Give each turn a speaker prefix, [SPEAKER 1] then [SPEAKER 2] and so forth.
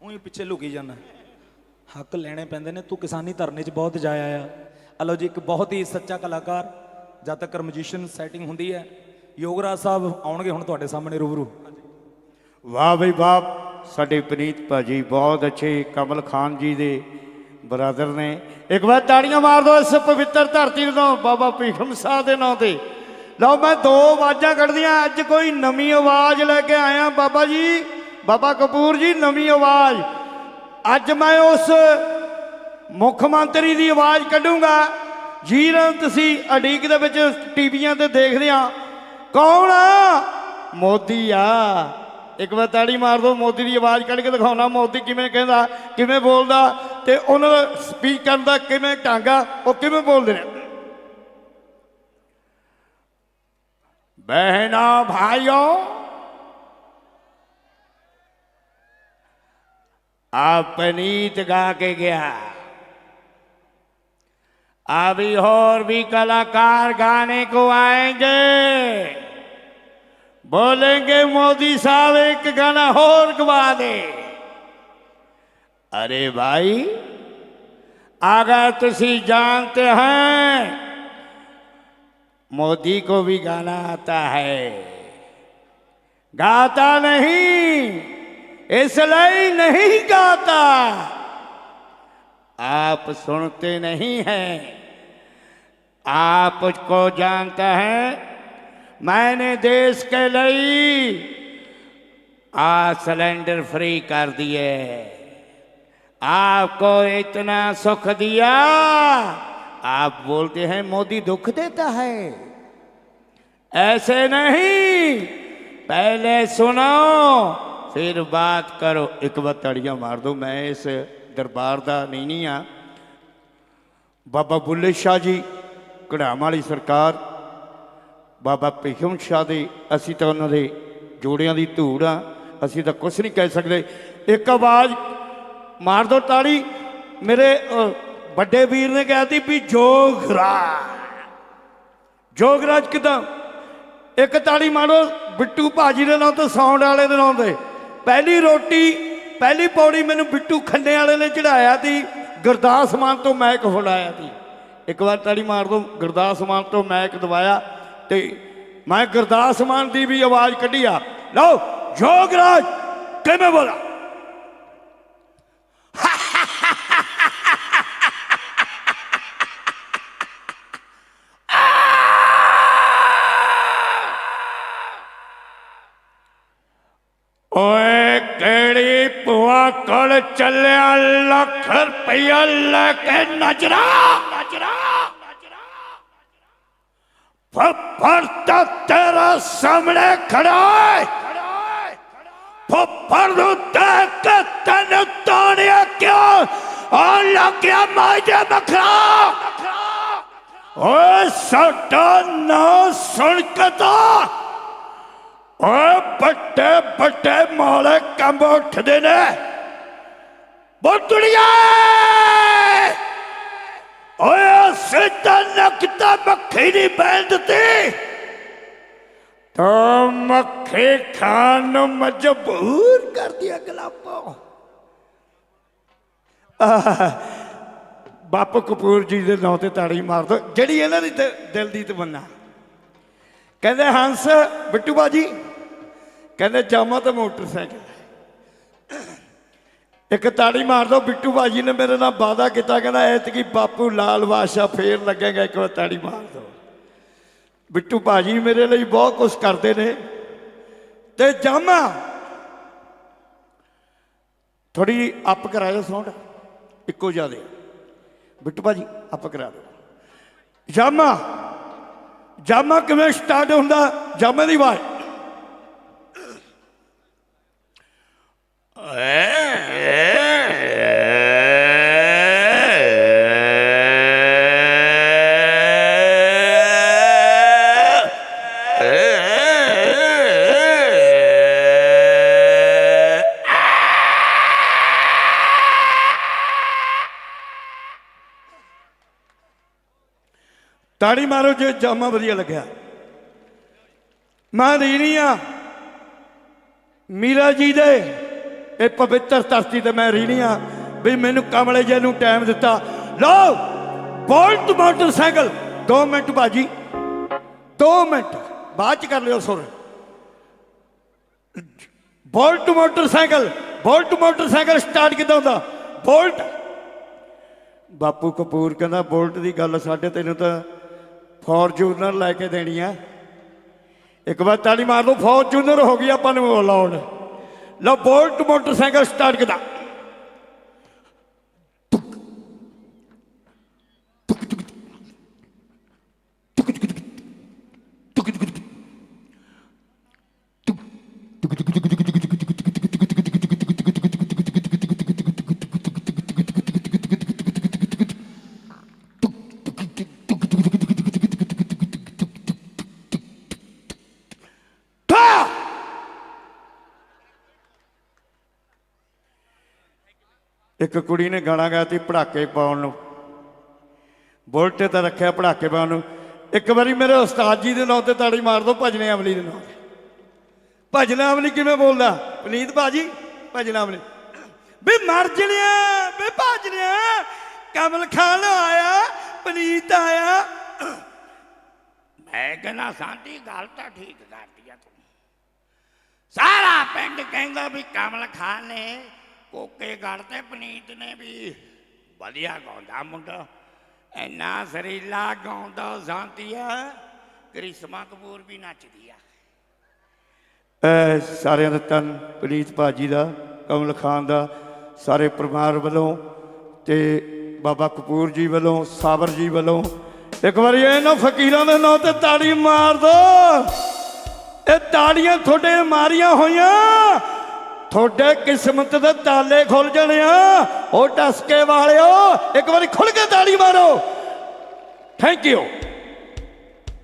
[SPEAKER 1] ਉਹੀ ਪਿੱਛੇ ਲੁਕੀ ਜਾਂਦਾ। ਹੱਕ ਲੈਣੇ ਪੈਂਦੇ ਨੇ, ਤੂੰ ਕਿਸਾਨੀ ਧਰਨੇ 'ਚ ਬਹੁਤ ਜਾਇਆ ਆ ਆ ਜੀ, ਇੱਕ ਬਹੁਤ ਹੀ ਸੱਚਾ ਕਲਾਕਾਰ, ਜਦ ਤੱਕ ਮਜੀਸ਼ੀਅਨ ਸੈਟਿੰਗ ਹੁੰਦੀ ਹੈ, ਯੋਗਰਾਜ ਸਾਹਿਬ ਆਉਣਗੇ ਹੁਣ ਤੁਹਾਡੇ ਸਾਹਮਣੇ ਰੂਬਰੂ।
[SPEAKER 2] ਵਾਹ ਬਈ ਵਾਹ, ਸਾਡੇ ਪ੍ਰੀਤ ਭਾਜੀ ਬਹੁਤ ਅੱਛੇ, ਕਮਲ ਖਾਨ ਜੀ ਦੇ ਬਰਾਦਰ ਨੇ। ਇੱਕ ਵਾਰ ਤਾੜੀਆਂ ਮਾਰ ਦਿਓ ਇਸ ਪਵਿੱਤਰ ਧਰਤੀ ਦੇ ਬਾਬਾ ਭੀਖਮ ਸਾਹ ਦੇ ਨਾਂ ਤੇ। ਲਓ ਮੈਂ ਦੋ ਆਵਾਜ਼ਾਂ ਕੱਢਦੀਆਂ, ਅੱਜ ਕੋਈ ਨਵੀਂ ਆਵਾਜ਼ ਲੈ ਕੇ ਆਇਆ, ਬਾਬਾ ਜੀ। ਬਾਬਾ ਕਪੂਰ ਜੀ, ਨਵੀਂ ਆਵਾਜ਼। ਅੱਜ ਮੈਂ ਉਸ ਮੁੱਖ ਮੰਤਰੀ ਦੀ ਆਵਾਜ਼ ਕੱਢੂੰਗਾ। ਜਿਹਨਾਂ ਤੁਸੀਂ ਅਡੀਕ ਦੇ ਵਿੱਚ ਟੀਵੀਆਂ ਤੇ ਦੇਖਦੇ ਆ। ਕੌਣ ਆ? ਮੋਦੀ ਆ। ਇੱਕ ਵਾਰ ਤਾੜੀ ਮਾਰ ਦੋ ਮੋਦੀ ਦੀ ਆਵਾਜ਼ ਕੱਢ ਕੇ ਦਿਖਾਉਣਾ। ਮੋਦੀ ਕਿਵੇਂ ਕਹਿੰਦਾ, ਕਿਵੇਂ ਬੋਲਦਾ ਤੇ ਉਹਨਾਂ ਦਾ ਸਪੀਕ ਕਰਨ ਦਾ ਕਿਵੇਂ ਢੰਗ ਆ, ਉਹ ਕਿਵੇਂ ਬੋਲਦੇ ਨੇ? ਬਹਿਣਾ ਭਾਈਓ आप पनीत गा के गया। अभी और भी कलाकार गाने को आएँगे। बोलेंगे, मोदी साहब, एक गाना और गवा दे। अरे भाई अगर तुम जानते हैं, मोदी को भी गाना आता है। गाता नहीं। इसलिए नहीं गाता। आप सुनते नहीं हैं। आपको जानता है, मैंने देश के लिए आ सिलेंडर फ्री कर दिए। आपको इतना सुख दिया? आप बोलते हैं, मोदी दुख देता है। ऐसे नहीं, पहले सुनो ਫਿਰ ਬਾਤ ਕਰੋ, ਇੱਕ ਵਾਰ ਤਾੜੀਆਂ ਮਾਰ ਦਿਓ ਮੈਂ ਇਸ ਦਰਬਾਰ ਦਾ ਨਹੀਂ ਨਹੀਂ ਆ। ਬਾਬਾ ਬੁੱਲੇ ਸ਼ਾਹ ਜੀ, ਕਢਾਮ ਵਾਲੀ ਸਰਕਾਰ, ਬਾਬਾ ਪਿਖਮ ਸ਼ਾਹ ਦੇ, ਅਸੀਂ ਤਾਂ ਉਹਨਾਂ ਦੇ ਜੋੜਿਆਂ ਦੀ ਧੂੜ ਆ, ਅਸੀਂ ਤਾਂ ਕੁਝ ਨਹੀਂ ਕਹਿ ਸਕਦੇ। ਇੱਕ ਆਵਾਜ਼ ਮਾਰ ਦੋ ਤਾੜੀ, ਮੇਰੇ ਵੱਡੇ ਵੀਰ ਨੇ ਕਹਿਤੀ ਵੀ ਜੋਗਰਾਜ ਜੋਗਰਾਜ ਕਿਦਾਂ? ਇੱਕ ਤਾੜੀ ਮਾਰੋ, ਬਿੱਟੂ ਭਾਜੀ ਦੇ ਨਾਂ ਤੋਂ ਸਾਊਂਡ ਵਾਲੇ ਦੇ ਨਾਂ ਤੇ। ਪਹਿਲੀ ਰੋਟੀ, ਪਹਿਲੀ ਪੌੜੀ ਮੈਨੂੰ ਬਿੱਟੂ ਖੰਨੇ ਵਾਲੇ ਨੇ ਚੜਾਇਆ ਸੀ, ਗੁਰਦਾਸ ਮਾਨ ਤੋਂ ਮੈਕ ਫੜਾਇਆ ਸੀ। ਇੱਕ ਵਾਰ ਤਾੜੀ ਮਾਰ ਦੋ, ਗੁਰਦਾਸ ਮਾਨ ਤੋਂ ਮੈਕ ਦਵਾਇਆ ਤੇ ਮੈਂ ਗੁਰਦਾਸ ਮਾਨ ਦੀ ਵੀ ਆਵਾਜ਼ ਕੱਢੀ ਆ। ਲਓ, ਜੋਗਰਾਜ, ਕਿਵੇਂ ਬੋਲਾ ਕੋਲ ਚੱਲਿਆ, ਲੱਖ ਰੁਪਈਆ ਲੈ ਕੇ ਨਜਰਾ ਨਜਰਾ ਫੱਫੜ ਤਾਂ ਤੇਰਾ ਸਾਹਮਣੇ ਖੜਾ ਹੈ ਫੱਫੜ ਨੂੰ ਦੇਖ ਕੇ ਤੈਨੂੰ ਤਾਣਿਆ ਕਿਉਂ? ਆ ਲੱਗਿਆ ਮਾਜੇ ਮਖਰਾ ਓਏ ਸਾਡਾ ਨਾ ਸੁਣ ਕੇ ਤਾਂ। ਓਏ ਵੱਡੇ ਵੱਡੇ ਮਾਲੇ ਕੰਮ ਉੱਠਦੇ ਨੇ। ਬੁੱਤੜੀਏ ਓਏ ਸਿੱਧਾ ਨਕਤਾ ਮੱਖੀ ਦੀ ਬੈਲ ਦਿੱਤੀ। ਤਾਂ ਮੱਖੀ ਖਾਣ ਨੂੰ ਮਜਬੂਰ ਕਰ ਦਿਆ ਗਲਾਪੋ ਬਾਪੂ ਕਪੂਰ ਜੀ ਦੇ ਨਾਂ ਤੇ ਤਾੜੀ ਮਾਰ ਦੋ। ਜਿਹੜੀ ਇਹਨਾਂ ਦੀ ਦਿਲ ਦੀ ਤਮੰਨਾ। ਕਹਿੰਦੇ, ਹੰਸ, ਬਿੱਟੂ ਬਾਜੀ। ਕਹਿੰਦੇ ਜਾਮਾ ਤੇ ਮੋਟਰਸਾਈਕਲ। ਇੱਕ ਤਾੜੀ ਮਾਰ ਦੋ ਬਿੱਟੂ ਬਾਜੀ ਨੇ ਮੇਰੇ ਨਾਲ ਵਾਅਦਾ ਕੀਤਾ, ਕਹਿੰਦਾ ਐਤਕੀ ਬਾਪੂ ਲਾਲ ਬਾਦਸ਼ਾਹ ਫੇਰ ਲੱਗੇਗਾ, ਇੱਕ ਵਾਰ ਤਾੜੀ ਮਾਰ ਦੋ। ਬਿੱਟੂ ਬਾਜੀ ਮੇਰੇ ਲਈ ਬਹੁਤ ਕੁਝ ਕਰਦੇ ਨੇ। ਤੇ ਜਾਮਾ ਥੋੜੀ ਅਪ ਦਿਓ ਸਾਊਂਡ ਇੱਕੋ ਜਿਆਦੇ ਬਿੱਟੂ ਬਾਜੀ ਅਪ ਕਰਾ ਦਿਓ। ਜਾਮਾ ਜਾਮਾ ਕਿਵੇਂ ਸਟਾਰਟ ਹੁੰਦਾ? ਜਾਮੇ ਦੀ ਆਵਾਜ਼। ਤਾੜੀ ਮਾਰੋ ਜੇ ਜਾਮਾ ਵਧੀਆ ਲੱਗਿਆ। ਮੈਂ ਰੀਣੀ ਆ। ਮੀਰਾ ਜੀ ਦੇ ਇਹ ਪਵਿੱਤਰ ਧਰਤੀ ਤੇ ਮੈਂ ਰਹਿਣੀ ਆ। ਵੀ ਮੈਨੂੰ ਕਮਲੇ ਜੇ ਨੂੰ ਟਾਈਮ ਦਿੱਤਾ। ਲਓ, ਬੋਲਟ ਮੋਟਰਸਾਈਕਲ। 2 ਮਿੰਟ ਬਾਜੀ 2 ਮਿੰਟ। ਬਾਅਦ ਚ ਕਰ ਲਿਓ ਸੁਰ। Bolt motorcycle. Bolt motorcycle start ਕਿਦਾਂ ਹੁੰਦਾ? ਬੋਲਟ। ਬਾਪੂ ਕਪੂਰ ਕਹਿੰਦਾ, ਬੋਲਟ ਦੀ ਗੱਲ ਸਾਡੇ ਤੈਨੂੰ ਤਾਂ ਫੋਰਚੂਨਰ ਲੈ ਕੇ ਦੇਣੀ ਆ ਇੱਕ ਵਾਰ ਤਾੜੀ ਮਾਰ ਲਓ ਫੋਰਚੂਨਰ ਹੋ ਗਈ ਆਪਾਂ ਨੂੰ ਅਲਾਉਡ ਲਓ ਬੋਲਟ ਮੋਟਰਸਾਈਕਲ ਸਟਾਰਟ ਕਿਦਾਂ ਠਾ ਇੱਕ ਕੁੜੀ ਨੇ ਗਾਣਾ ਗਾਇਆ ਸੀ ਪੜਾਕੇ ਪਾਉਣ ਨੂੰ। ਬੁਲਟ ਤਾਂ ਰੱਖਿਆ ਪੜਾਕੇ ਪਾਉਣ ਨੂੰ। ਇੱਕ ਵਾਰੀ ਮੇਰੇ ਉਸਤਾਦ ਜੀ ਦੇ ਨਾਂ ਤੇ ਤਾੜੀ ਮਾਰ ਦੋ, ਭਜਨੇ ਅਮਲੀ ਦੇ ਨਾਂ ਤੇ। ਭਜਨੇ ਅਮਲੀ ਕਿਵੇਂ ਬੋਲਦਾ? ਪਨੀਤ ਬਾਜੀ ਭਜਨੇ ਅਮਲੀ। ਵੀ ਮਰ ਜਣਿਆ, ਵੀ ਭਜਨਿਆ ਕਮਲ ਖਾਨ ਆਇਆ, ਪਨੀਤ ਆਇਆ।
[SPEAKER 3] ਮੈਂ ਕਹਿੰਦਾ ਸਾਡੀ ਗੱਲ ਤਾਂ ਠੀਕ ਕਰਦੀ ਆ ਤੂੰ। ਸਾਰਾ ਪਿੰਡ ਕਹਿੰਦਾ ਵੀ ਕਮਲ ਖਾਨ ਨੇ ਕੋਕੇ ਗੜ ਪਨੀਤ ਨੇ ਵੀ ਵਧੀਆ ਗਾਉਂਦਾ ਮੁੰਡਾ। ਇੰਨਾ ਸਰੀਲਾ ਗਾਉਂਦਾ ਸ਼ਾਂਤੀ ਕ੍ਰਿਸ਼ਮਾ ਕਪੂਰ ਵੀ ਨੱਚਦੀ ਆ।
[SPEAKER 2] ਸਾਰਿਆਂ ਦਾ ਤਨ ਪਨੀਤ ਭਾਜੀ ਦਾ, ਕਮਲ ਖਾਨ ਦਾ, ਸਾਰੇ ਪਰਿਵਾਰ ਵੱਲੋਂ ਤੇ ਬਾਬਾ ਕਪੂਰ ਜੀ ਵੱਲੋਂ, ਸਾਬਰ ਜੀ ਵੱਲੋਂ। ਇੱਕ ਵਾਰੀ ਇਹਨਾਂ ਫਕੀਰਾਂ ਦੇ ਨਾਂ ਤੇ ਤਾੜੀ ਮਾਰ ਦੋ। ਇਹ ਤਾੜੀਆਂ ਤੁਹਾਡੇ ਮਾਰੀਆਂ ਹੋਈਆਂ। ਤੁਹਾਡੇ ਕਿਸਮਤ ਦੇ ਤਾਲੇ ਖੁੱਲ ਜਾਣੇ ਆ। ਉਹ ਟਸਕੇ ਵਾਲਿਓ, ਇੱਕ ਵਾਰੀ ਖੁੱਲ ਕੇ ਤਾੜੀ ਮਾਰੋ। Thank you